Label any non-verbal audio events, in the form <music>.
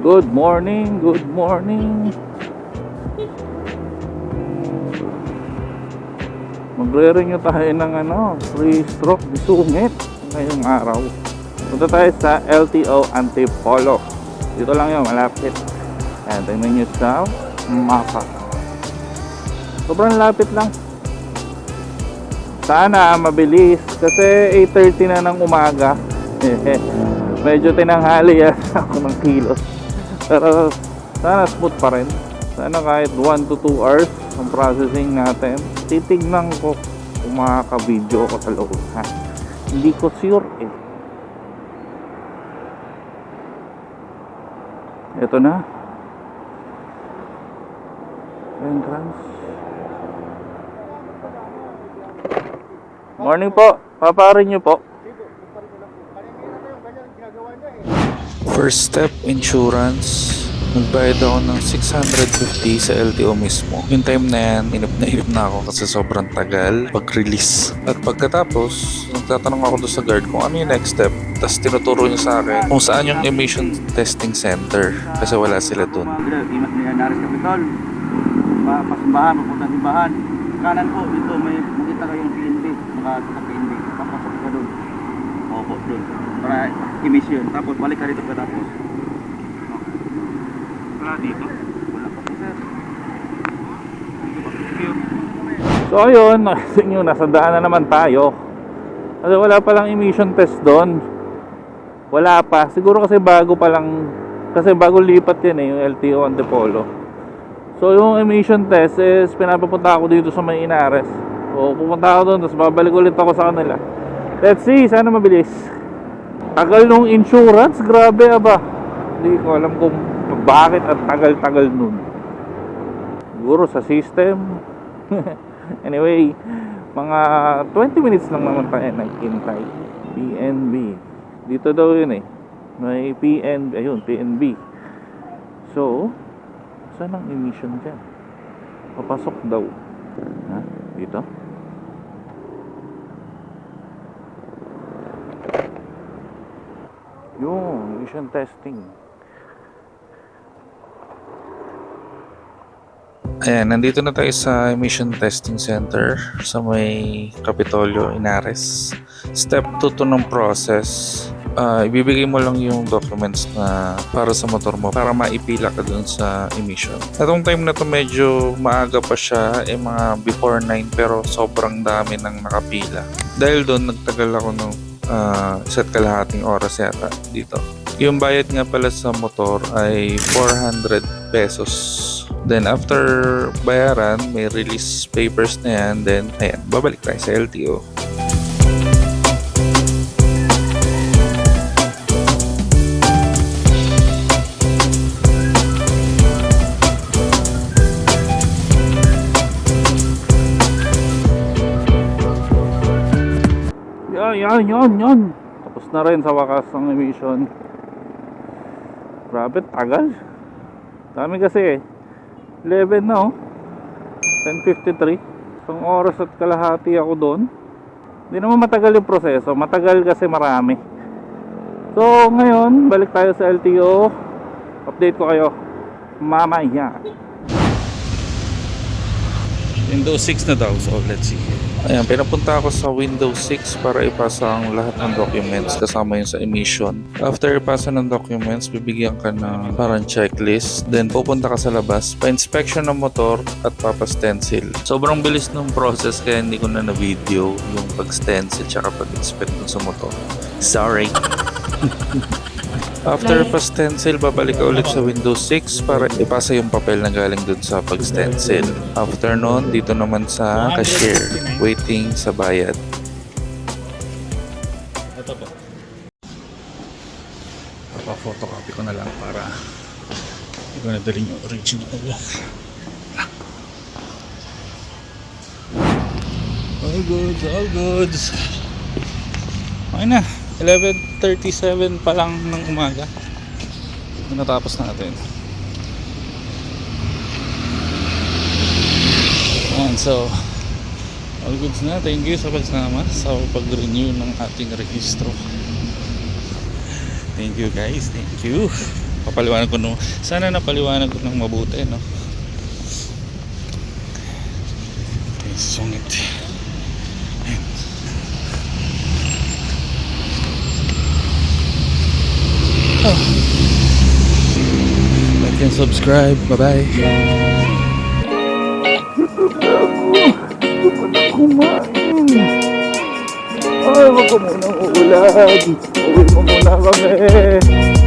Good morning, good morning. Magre-renew tayo ng ano, free stroke di sungit ngayong araw. Punta tayo sa LTO Antipolo. Dito lang yun, malapit. Ayan, tingnan nyo sa mapa. Sobrang lapit lang. Sana mabilis kasi 8.30 na ng umaga. <laughs> Medyo tinanghali yan <laughs> ako ng kilos. Pero sana smooth pa rin. Sana kahit 1 to 2 hours ang processing natin. Titignan ko kung makaka-video ako sa loob. Ha? Hindi ko sure eh. Ito na. Entrance. Morning po. Paparin niyo po. First step, insurance. Nagbayad ako ng 650 sa LTO mismo. Yung time na yan, inip na inip na ako kasi sobrang tagal pag-release. At pagkatapos, nagtatanong ako doon sa guard kung ano yung next step. Tapos tinuturo niya sa akin kung saan yung emission testing center kasi wala sila doon. Imas ni Naris Capitol. Pa pasimbahan, papunta simbahan. Kanan po, dito may makita kayong PNB. Nakakita PNB. Papasok ka doon. Opo, doon. Para emission. Tapos balik ka rito pagkatapos. Wala dito? Wala pa po, sir. So ayun, <laughs> nakita nyo, nasa daan na naman tayo. Kasi wala palang emission test doon. Wala pa. Siguro kasi bago pa lang, kasi bago lipat yan eh, yung LTO Antipolo. So yung emission test is pinapapunta ako dito sa may Inares. O pupunta ako doon, tapos babalik ulit ako sa kanila. Let's see, sana mabilis. Tagal nung insurance, grabe aba. Hindi ko alam kung bakit at tagal-tagal nun. Siguro sa system. <laughs> anyway, mga 20 minutes lang naman tayo nagkintay. PNB. Dito daw yun eh. May PNB. Ayun, PNB. So, saan ang emission dyan? Papasok daw. Ha? Dito? Yung emission testing. Ayan, nandito na tayo sa emission testing center sa may Capitolio, Inares. Step 2 to ng process. Ah, ibibigay mo lang yung documents na para sa motor mo para maipila ka dun sa emission. Atong time na to medyo maaga pa siya, eh mga before 9 pero sobrang dami nang nakapila. Dahil doon nagtagal ako ng ah, isa't kalahating oras yata dito. Yung bayad nga pala sa motor ay 400 pesos. Then after bayaran, may release papers na yan. Then ayan, babalik tayo sa LTO. Yan, yan, yan. Tapos na rin sa wakas ang emission. Grabe, tagal. Dami kasi eh. 11 na oh. 10.53. Isang oras at kalahati ako doon. Hindi naman matagal yung proseso. Matagal kasi marami. So, ngayon, balik tayo sa LTO. Update ko kayo. Mamaya. Windows 6 na daw. So let's see. Ayan, pinapunta ako sa Windows 6 para ipasa ang lahat ng documents kasama yung sa emission. After ipasa ng documents, bibigyan ka ng parang checklist. Then pupunta ka sa labas, pa-inspection ng motor at papa-stencil. Sobrang bilis ng process kaya hindi ko na na-video yung pag-stencil tsaka pag-inspect sa motor. Sorry. <laughs> After pa-stencil, babalik ka ulit sa Windows 6 para ipasa yung papel na galing dun sa pag-stencil. After nun, dito naman sa cashier, waiting sa bayad. Ito po. Papa-photocopy ko na lang para hindi ko nadalhin yung original. All goods, all goods. Okay na. 11.37 pa lang ng umaga. Natapos natin. Ayan, so all goods na. Thank you sa pagsama sa pag-renew ng ating rehistro. Thank you guys. Thank you. Papaliwanag ko no. Sana napaliwanag ko ng mabuti, no? Okay, sungit. Ayan. Oh. Like and subscribe. Bye-bye. Ay, wag ka munang uulad. Uwi mo muna kami.